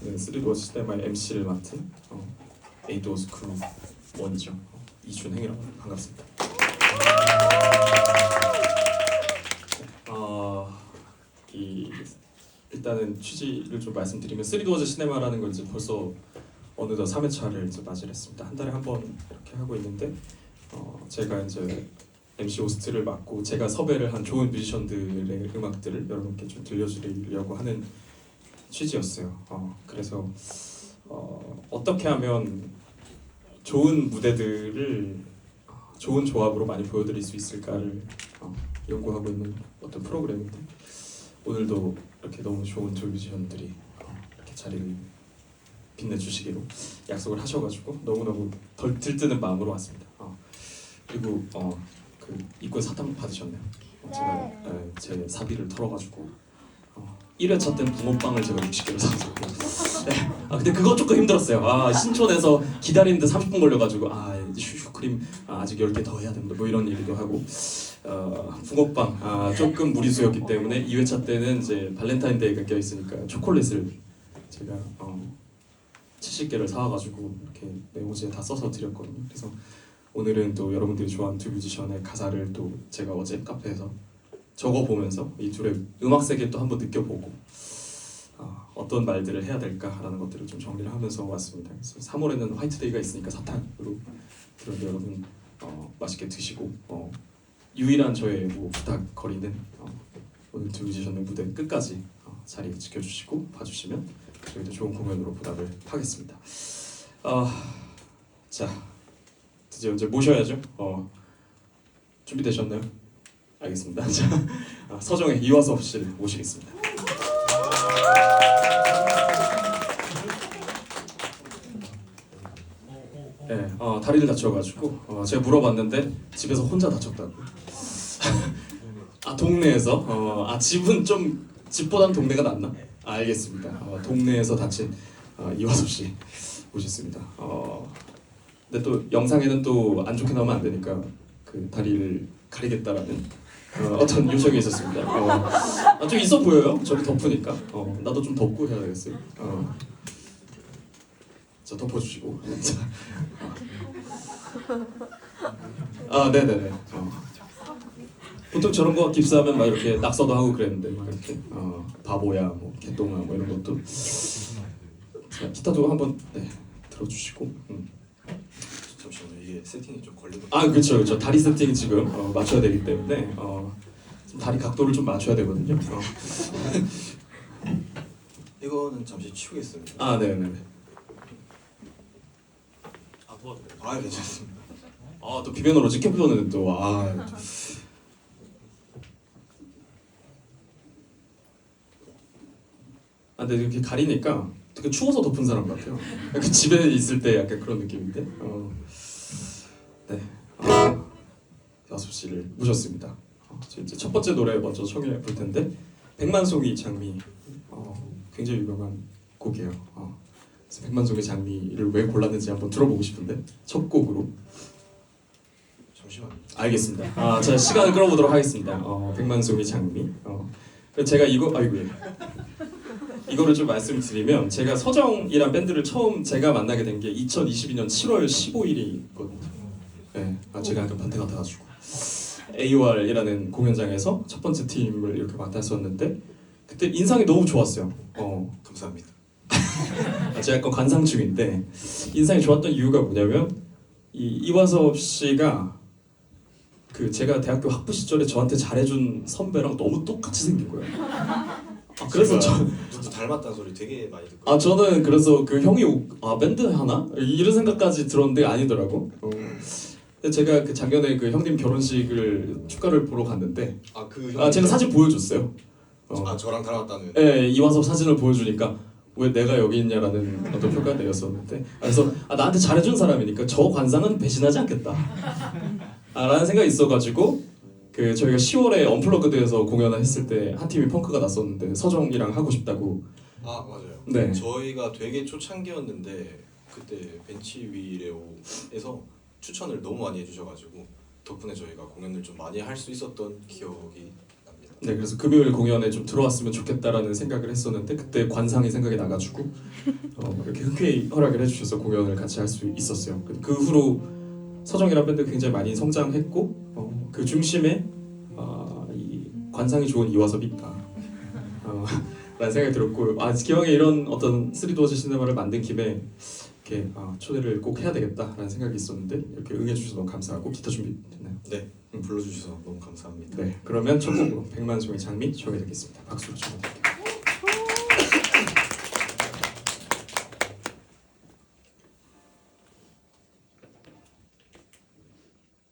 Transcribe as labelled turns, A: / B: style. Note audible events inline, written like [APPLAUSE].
A: 저는 쓰리도어즈 시네마의 MC를 맡은 어, 에이도어즈 크루 원이죠. 어, 이준행이라고. 반갑습니다. 어, 이 일단은 취지를 좀 말씀드리면 쓰리도어즈 시네마라는 건 이제 벌써 어느덧 3회차를 이제 맞이를 했습니다. 한 달에 한 번 이렇게 하고 있는데 어, 제가 이제 MC 호스트를 맡고 제가 섭외를 한 좋은 뮤지션들의 음악들을 여러분께 좀 들려드리려고 하는 취지였어요. 어, 그래서 어, 어떻게 하면 좋은 무대들을 어, 좋은 조합으로 많이 보여드릴 수 있을까를 어, 연구하고 있는 어떤 프로그램인데 오늘도 이렇게 너무 좋은 조 뮤지션들이 어, 이렇게 자리를 빛내주시기로 약속을 하셔가지고 너무너무 덜 들뜨는 마음으로 왔습니다. 어, 그리고 어, 그 입구에 사탕 받으셨네요. 어, 제가
B: 네.
A: 에, 제 사비를 털어가지고 어, 1회차 때는 붕어빵을 제가 60개를 사줬고 네. 아 근데 그거 조금 힘들었어요. 아 신촌에서 기다리는데 30분 걸려가지고 아 이제 슈크림 아, 아직 10개 더 해야 됩니다. 뭐 이런 얘기도 하고 어, 붕어빵 아, 조금 무리수였기 때문에 2회차 때는 이제 발렌타인데이가 껴있으니까 초콜릿을 제가 어, 70개를 사와가지고 이렇게 메모지에 다 써서 드렸거든요. 그래서 오늘은 또 여러분들이 좋아하는 두 뮤지션의 가사를 또 제가 어제 카페에서 적어 보면서 이 둘의 음악 세계 또 한번 느껴보고 어, 어떤 말들을 해야 될까라는 것들을 좀 정리를 하면서 왔습니다. 그래서 3월에는 화이트데이가 있으니까 사탕으로 그런데 여러분 어, 맛있게 드시고 어, 유일한 저의 뭐 부탁거리는 어, 오늘 두 뮤지션의 무대 끝까지 어, 자리 지켜주시고 봐주시면 저희도 좋은 공연으로 보답을 하겠습니다. 어, 자 드디어 이제 모셔야죠. 어, 준비되셨나요? 알겠습니다. [LAUGHS] 자, 아, 서정의 이화섭 씨를 모시겠습니다. 네, 어, 다리를 다쳐가지고 어, 제가 물어봤는데 집에서 혼자 다쳤다고. [LAUGHS] 아 동네에서 어, 아 집은 좀 집보다는 동네가 낫나? 아, 알겠습니다. 어, 동네에서 다친 어, 이화섭 씨 모셨습니다. 어, 근데 또 영상에는 또 안 좋게 나오면 안 되니까 그 다리를 가리겠다라는 어, 어떤 요청이 있었습니다. 어, 아, 좀 있어 보여요. 저기 덮으니까. 어, 나도 좀 덮고 해야 되겠어요. 어. 자 덮어주시고. 자. 아 네네네. 어. 보통 저런 거 깁스하면 막 이렇게 낙서도 하고 그랬는데 막 이렇게 어, 바보야, 뭐 개똥아, 뭐 이런 것도. 자 기타도 한번 네, 들어주시고. 음.
C: 이게 세팅이 좀 걸리고
A: 아 그렇죠 그렇죠 다리 세팅 지금 어, 맞춰야 되기 때문에 어, 좀 다리 각도를 좀 맞춰야 되거든요. 어. [LAUGHS]
C: 이거는 잠시 치우겠습니다
A: 아 네네네.
C: 아 도와드려요 아 괜찮습니다
A: 아 또 비변으로 찍혀보는 또 아. 아 근데 이렇게 가리니까 되게 추워서 덮은 사람 같아요. 약간 집에 있을 때 약간 그런 느낌인데. 어. 네. 아, 야수 씨를 모셨습니다. 어, 저 이제 첫 번째 노래 먼저 청해 볼 텐데 백만송이 장미 어, 굉장히 유명한 곡이에요. 어. 그래서 백만송이 장미를 왜 골랐는지 한번 들어보고 싶은데 첫 곡으로
C: 잠시만요
A: 알겠습니다. 아, 제가 시간을 끌어보도록 하겠습니다. 어, 백만송이 장미. 어, 제가 이거 아이고 예. 이거를 좀 말씀드리면 제가 서정이란 밴드를 처음 제가 만나게 된 게 2022년 7월 15일이거든요. 네, 아, 제가 약간 반대 같아가지고 AOR이라는 공연장에서 첫 번째 팀을 이렇게 맡았었는데 그때 인상이 너무 좋았어요. 어,
C: 감사합니다 [LAUGHS]
A: 아, 제가 약간 관상충인데 인상이 좋았던 이유가 뭐냐면 이 이화섭 씨가 그 제가 대학교 학부 시절에 저한테 잘해준 선배랑 너무 똑같이 생긴 거예요. 아, 그래서 저,
C: 누구 닮았다는 소리 되게 많이 듣고
A: 아 저는 그래서 그 형이 오- 아 밴드 하나 이런 생각까지 들었는데 아니더라고. 어. 제가 그 작년에 그 형님 결혼식을 축가를 보러 갔는데
C: 아그
A: 아 제가 사진 보여줬어요. 어.
C: 아 저랑 닮았다는
A: 예, 이화섭 사진을 보여주니까 왜 내가 여기 있냐라는 어떤 평가를 내렸었는데 아, 그래서 아, 나한테 잘해준 사람이니까 저 관상은 배신하지 않겠다 아, 라는 생각이 있어가지고 그 저희가 10월에 언플러그드에서 공연을 했을 때 한 팀이 펑크가 났었는데 서정이랑 하고 싶다고
C: 아 맞아요
A: 네.
C: 저희가 되게 초창기였는데 그때 벤치 위레오에서 추천을 너무 많이 해주셔가지고 덕분에 저희가 공연을 좀 많이 할 수 있었던 기억이 납니다
A: 네, 그래서 금요일 공연에 좀 들어왔으면 좋겠다라는 생각을 했었는데 그때 관상이 생각이 나가지고 어, 이렇게 흔쾌히 허락을 해주셔서 공연을 같이 할 수 있었어요. 그- 그 후로 서정이라 밴드 굉장히 많이 성장했고 어, 그 중심에 아, 이 관상이 좋은 이화섭이 있다. 어, 라는 생각이 들었고 아 기왕에 이런 어떤 쓰리도어즈 시네마를 만든 김에 이렇게 아, 초대를 꼭 해야 되겠다라는 생각이 있었는데 이렇게 응해주셔서 너무 감사하고 기타 준비됐나요?
C: 네 불러주셔서 너무 감사합니다.
A: 네, 그러면 첫 곡으로 백만 송이 장미 소개드리겠습니다. 박수로 청해드릴게요.